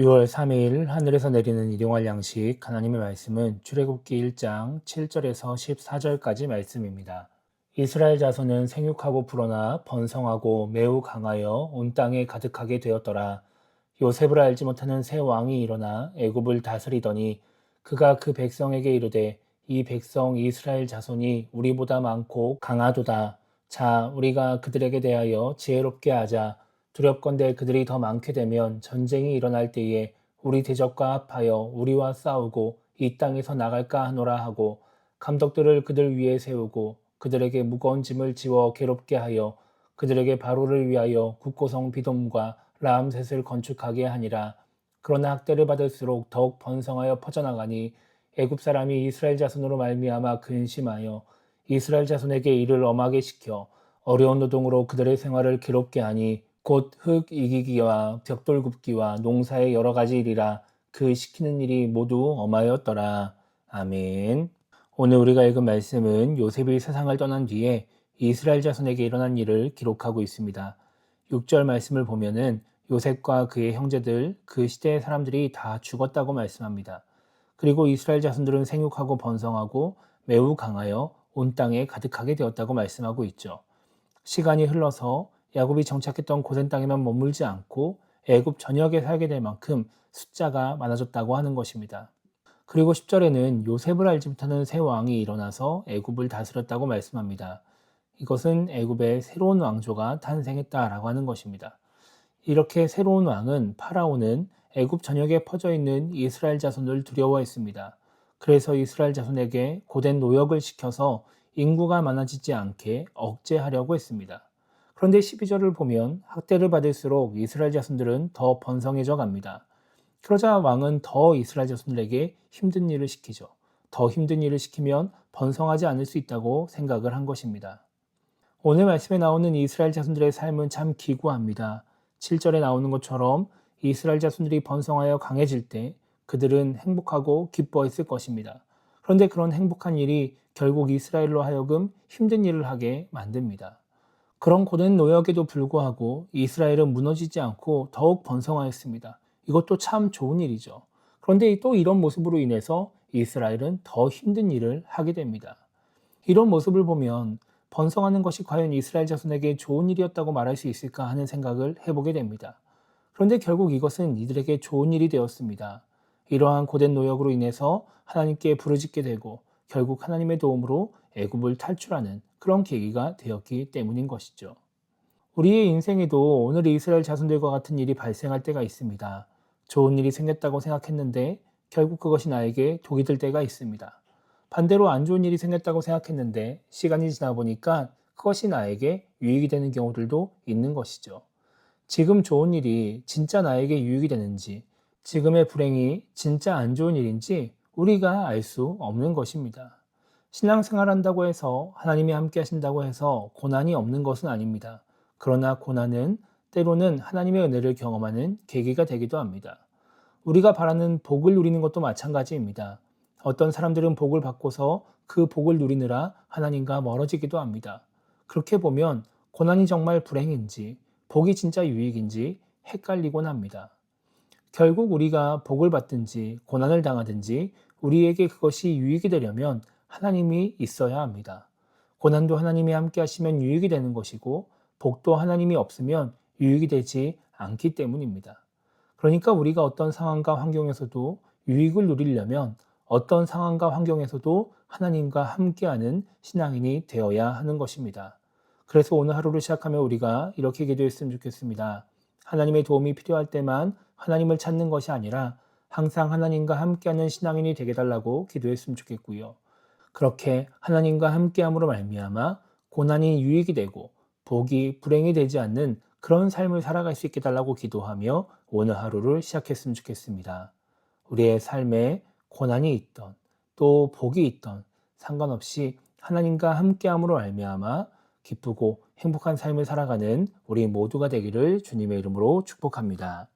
6월 3일 하늘에서 내리는 일용할 양식 하나님의 말씀은 출애굽기 1장 7절에서 14절까지 말씀입니다. 이스라엘 자손은 생육하고 불어나 번성하고 매우 강하여 온 땅에 가득하게 되었더라. 요셉을 알지 못하는 새 왕이 일어나 애굽을 다스리더니 그가 그 백성에게 이르되 이 백성 이스라엘 자손이 우리보다 많고 강하도다. 자 우리가 그들에게 대하여 지혜롭게 하자. 두렵건대 그들이 더 많게 되면 전쟁이 일어날 때에 우리 대적과 합하여 우리와 싸우고 이 땅에서 나갈까 하노라 하고 감독들을 그들 위에 세우고 그들에게 무거운 짐을 지워 괴롭게 하여 그들에게 바로를 위하여 국고성 비돔과 라암셋을 건축하게 하니라. 그러나 학대를 받을수록 더욱 번성하여 퍼져나가니 애굽 사람이 이스라엘 자손으로 말미암아 근심하여 이스라엘 자손에게 이를 엄하게 시켜 어려운 노동으로 그들의 생활을 괴롭게 하니 곧 흙 이기기와 벽돌 굽기와 농사의 여러 가지 일이라 그 시키는 일이 모두 엄하였더라. 아멘. 오늘 우리가 읽은 말씀은 요셉이 세상을 떠난 뒤에 이스라엘 자손에게 일어난 일을 기록하고 있습니다. 6절 말씀을 보면은 요셉과 그의 형제들, 그 시대의 사람들이 다 죽었다고 말씀합니다. 그리고 이스라엘 자손들은 생육하고 번성하고 매우 강하여 온 땅에 가득하게 되었다고 말씀하고 있죠. 시간이 흘러서 야곱이 정착했던 고센 땅에만 머물지 않고 애굽 전역에 살게 될 만큼 숫자가 많아졌다고 하는 것입니다. 그리고 10절에는 요셉을 알지 못하는 새 왕이 일어나서 애굽을 다스렸다고 말씀합니다. 이것은 애굽의 새로운 왕조가 탄생했다라고 하는 것입니다. 이렇게 새로운 왕은 파라오는 애굽 전역에 퍼져 있는 이스라엘 자손을 두려워했습니다. 그래서 이스라엘 자손에게 고된 노역을 시켜서 인구가 많아지지 않게 억제하려고 했습니다. 그런데 12절을 보면 학대를 받을수록 이스라엘 자손들은 더 번성해져 갑니다. 그러자 왕은 더 이스라엘 자손들에게 힘든 일을 시키죠. 더 힘든 일을 시키면 번성하지 않을 수 있다고 생각을 한 것입니다. 오늘 말씀에 나오는 이스라엘 자손들의 삶은 참 기구합니다. 7절에 나오는 것처럼 이스라엘 자손들이 번성하여 강해질 때 그들은 행복하고 기뻐했을 것입니다. 그런데 그런 행복한 일이 결국 이스라엘로 하여금 힘든 일을 하게 만듭니다. 그런 고된 노역에도 불구하고 이스라엘은 무너지지 않고 더욱 번성하였습니다. 이것도 참 좋은 일이죠. 그런데 또 이런 모습으로 인해서 이스라엘은 더 힘든 일을 하게 됩니다. 이런 모습을 보면 번성하는 것이 과연 이스라엘 자손에게 좋은 일이었다고 말할 수 있을까 하는 생각을 해보게 됩니다. 그런데 결국 이것은 이들에게 좋은 일이 되었습니다. 이러한 고된 노역으로 인해서 하나님께 부르짖게 되고 결국 하나님의 도움으로 애굽을 탈출하는 그런 계기가 되었기 때문인 것이죠. 우리의 인생에도 오늘 이스라엘 자손들과 같은 일이 발생할 때가 있습니다. 좋은 일이 생겼다고 생각했는데 결국 그것이 나에게 독이 될 때가 있습니다. 반대로 안 좋은 일이 생겼다고 생각했는데 시간이 지나 보니까 그것이 나에게 유익이 되는 경우들도 있는 것이죠. 지금 좋은 일이 진짜 나에게 유익이 되는지, 지금의 불행이 진짜 안 좋은 일인지 우리가 알 수 없는 것입니다. 신앙생활 한다고 해서 하나님이 함께 하신다고 해서 고난이 없는 것은 아닙니다. 그러나 고난은 때로는 하나님의 은혜를 경험하는 계기가 되기도 합니다. 우리가 바라는 복을 누리는 것도 마찬가지입니다. 어떤 사람들은 복을 받고서 그 복을 누리느라 하나님과 멀어지기도 합니다. 그렇게 보면 고난이 정말 불행인지 복이 진짜 유익인지 헷갈리곤 합니다. 결국 우리가 복을 받든지 고난을 당하든지 우리에게 그것이 유익이 되려면 하나님이 있어야 합니다. 고난도 하나님이 함께 하시면 유익이 되는 것이고 복도 하나님이 없으면 유익이 되지 않기 때문입니다. 그러니까 우리가 어떤 상황과 환경에서도 유익을 누리려면 어떤 상황과 환경에서도 하나님과 함께하는 신앙인이 되어야 하는 것입니다. 그래서 오늘 하루를 시작하며 우리가 이렇게 기도했으면 좋겠습니다. 하나님의 도움이 필요할 때만 하나님을 찾는 것이 아니라 항상 하나님과 함께하는 신앙인이 되게 달라고 기도했으면 좋겠고요. 그렇게 하나님과 함께함으로 말미암아 고난이 유익이 되고 복이 불행이 되지 않는 그런 삶을 살아갈 수 있게 달라고 기도하며 오늘 하루를 시작했으면 좋겠습니다. 우리의 삶에 고난이 있던 또 복이 있던 상관없이 하나님과 함께함으로 말미암아 기쁘고 행복한 삶을 살아가는 우리 모두가 되기를 주님의 이름으로 축복합니다.